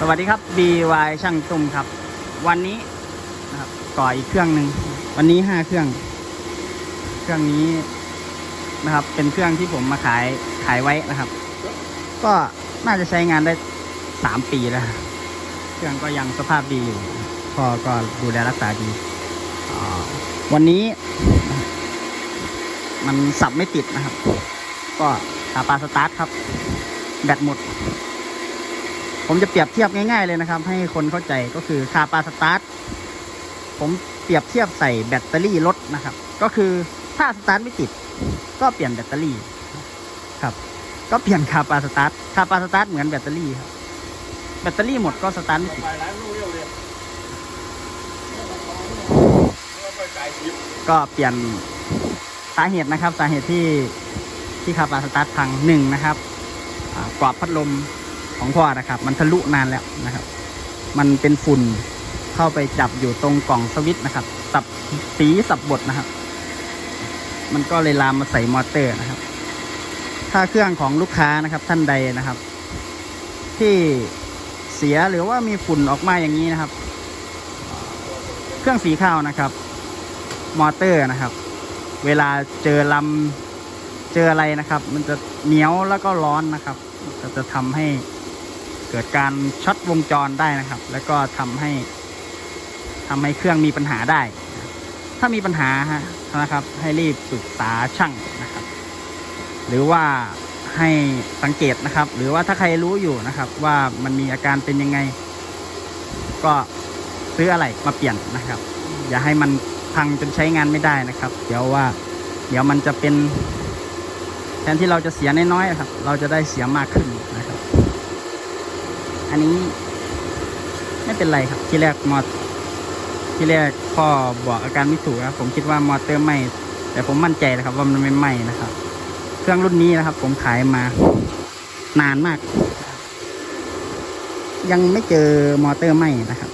สวัสดีครับ BY ช่างตุ้มครับ วันนี้นะครับต่ออีกเครื่องหนึ่งวันนี้ห้าเครื่อง เครื่องนี้นะครับ เป็นเครื่องที่ผมมาขายขายไว้นะครับ ก็น่าจะใช้งานได้สามปีแล้ว เครื่องก็ยังสภาพดีอยู่พ่อก็ดูแลรักษาดีวันนี้ มันสับไม่ติดนะครับ ก็ตาปลาสตาร์ทครับ แบตหมด ผมจะเปรียบเทียบง่าย ๆเลยนะครับ ให้คนเข้าใจก็คือคาปาสตาร์ทผมเปรียบเทียบใส่แบตเตอรี่รถนะครับ ก็คือถ้าสตาร์ทไม่ติด ก็เปลี่ยนแบตเตอรี่ครับ ก็เปลี่ยนคาปาสตาร์ทคาปาสตาร์ทเหมือนแบตเตอรี่ครับแบตเตอรี่หมดก็สตาร์ทไม่ติดก็เปลี่ยนสาเหตุนะครับ สาเหตุที่ที่คาปาสตาร์ทพังหนึ่งนะครับอ่ากรอบพัดลม ของพ่อนะครับ มันทะลุนานแล้วนะครับ มันเป็นฝุ่นเข้าไปจับอยู่ตรงกล่องสวิตช์นะครับ สับสีสับบดนะครับ มันก็เลยลามมาใส่มอเตอร์นะครับ ถ้าเครื่องของลูกค้านะครับท่านใดนะครับ ที่เสียหรือว่ามีฝุ่นออกมาอย่างนี้นะครับ เครื่องสีข้าวนะครับ มอเตอร์นะครับ เวลาเจอลำเจออะไรนะครับ มันจะเหนียวแล้วก็ร้อนนะครับ ก็จะทำให้ เกิดการช็อตวงจรได้นะครับ แล้วก็ทำให้ทำให้เครื่องมีปัญหาได้ ถ้ามีปัญหาฮะนะครับ ให้รีบปรึกษาช่างนะครับ หรือว่าให้สังเกตนะครับ หรือว่าถ้าใครรู้อยู่นะครับ ว่ามันมีอาการเป็นยังไง ก็ซื้ออะไรมาเปลี่ยนนะครับ อย่าให้มันพังจนใช้งานไม่ได้นะครับ เดี๋ยวว่า เดี๋ยวมันจะเป็น แทนที่เราจะเสียน้อยๆครับ เราจะได้เสียมากขึ้นนะ อันนี้ ไม่เป็นไรครับ ที่แรกมอที่แรกพ่อบอกอาการไม่ถูกครับผมคิดว่ามอเตอร์ไหมแต่ผมมั่นใจนะครับ ว่ามันไม่ไหมนะครับ เครื่องรุ่นนี้นะครับ ผมขายมานานมาก ยังไม่เจอมอเตอร์ไหมนะครับ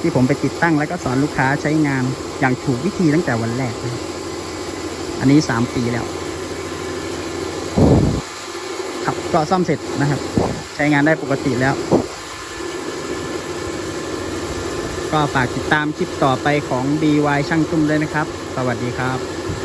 ที่ผมไปติดตั้งแล้วก็สอนลูกค้าใช้งานอย่างถูกวิธีตั้งแต่วันแรกนะครับอันนี้สามปีแล้วครับก็ซ่อมเสร็จนะครับ ใช้งานได้ปกติแล้ว ก็ฝากติดตามคลิปต่อไปของ BY ช่างตุ้มด้วยนะครับ สวัสดีครับ